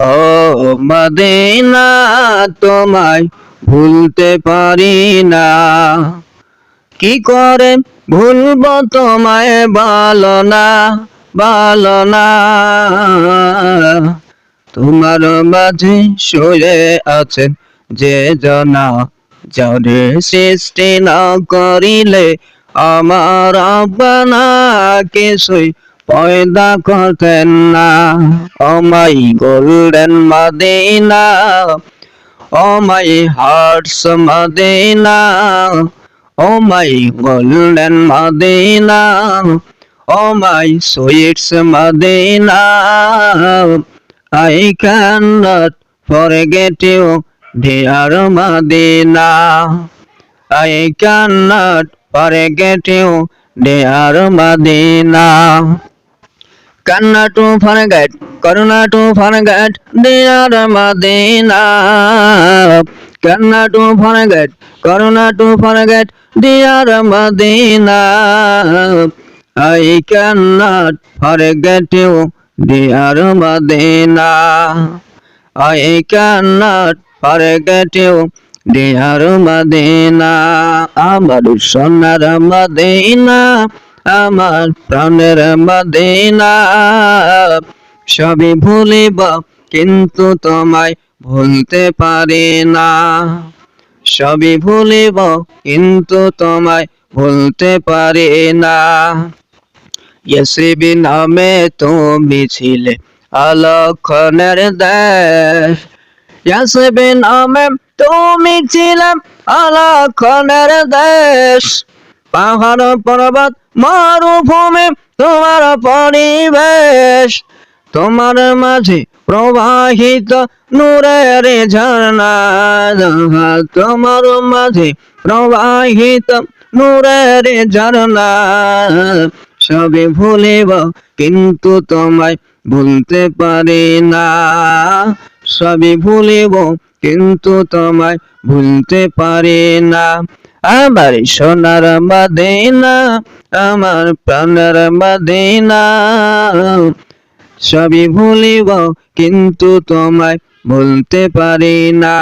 ও Medina, তোমায় ভুলতে পারি না। কি করে ভুলব তোমায়? বলো না বলো না। তোমার মাঝে শুয়ে আছেন যে জনা, যারে সৃষ্টি না করিলে আমার আব্বানা কিছুই পয়দা করতেন না ও my golden Madina oh my hearts Madina oh my golden Madina oh my sweets Madina I cannot forget you, dear Medina. I cannot forget you, dear Medina. Cannot to forget, Karuna to forget, dear Medina. Cannot to forget, Karuna to forget, dear Medina. I cannot forget you, dear Medina. I cannot forget you, dear Medina. আমার সোনার Medina আমার প্রাণের Medina. সবই ভুলিব, কিন্তু তোমায় ভুলতে পারি না। সবই ভুলিব, কিন্তু তোমায় ভুলতে পারি না। ইয়াসিবি নামে তুমি ছিলে অলক্ষণের দেশ। ইয়াসিবি নামে তুমি ছিলে অলক্ষণের দেশ। পাহাড় পর্বত মরুভূমি, তোমার পরিবেশ, তোমার মাঝে প্রবাহিত নূরের ঝর্ণা তোমার মাঝে প্রবাহিত নূরের ঝর্ণা। সবে ভুলিব, কিন্তু তোমায় ভুলতে পারি না। সবে ভুলিব, কিন্তু তোমায় ভুলতে পারি না। আমার সোনার মদিনা আমার প্রাণের মদিনা। সবই ভুলিব, কিন্তু তোমায় ভুলতে পারি না।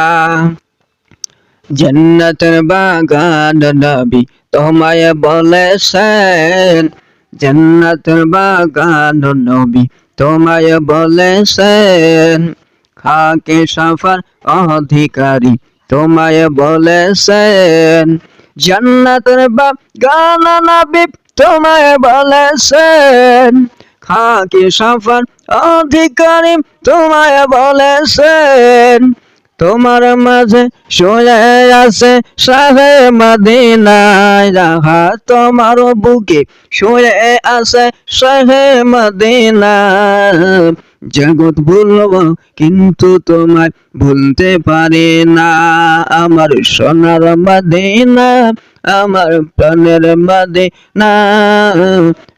জন্নতের বাগান নবী তোমায় বলেছেন, জন্নতের বাগান নবী তোমায় বলেছেন। খাকে সফর অধিকারী তোমায় বলেছেন জন্নতের গানা নাবিব তোমায় বলেছেন। খাকি সফর অধিকারী তোমায় বলেছেন। তোমার মাঝে শুয়ে আছে শাহে মদিনায় রাহা তোমার বুকে শুয়ে আছে শাহে মদিনা জগৎ ভুলব, কিন্তু তোমায় ভুলতে পারে না। আমার সোনার মদিনা, আমার প্রাণের মদিনা।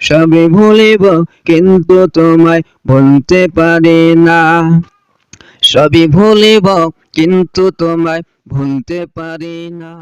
সবই ভুলিব, কিন্তু তোমায় ভুলতে পারে না। সবই ভুলিব কিন্তু তোমায় ভুলতে পারি না।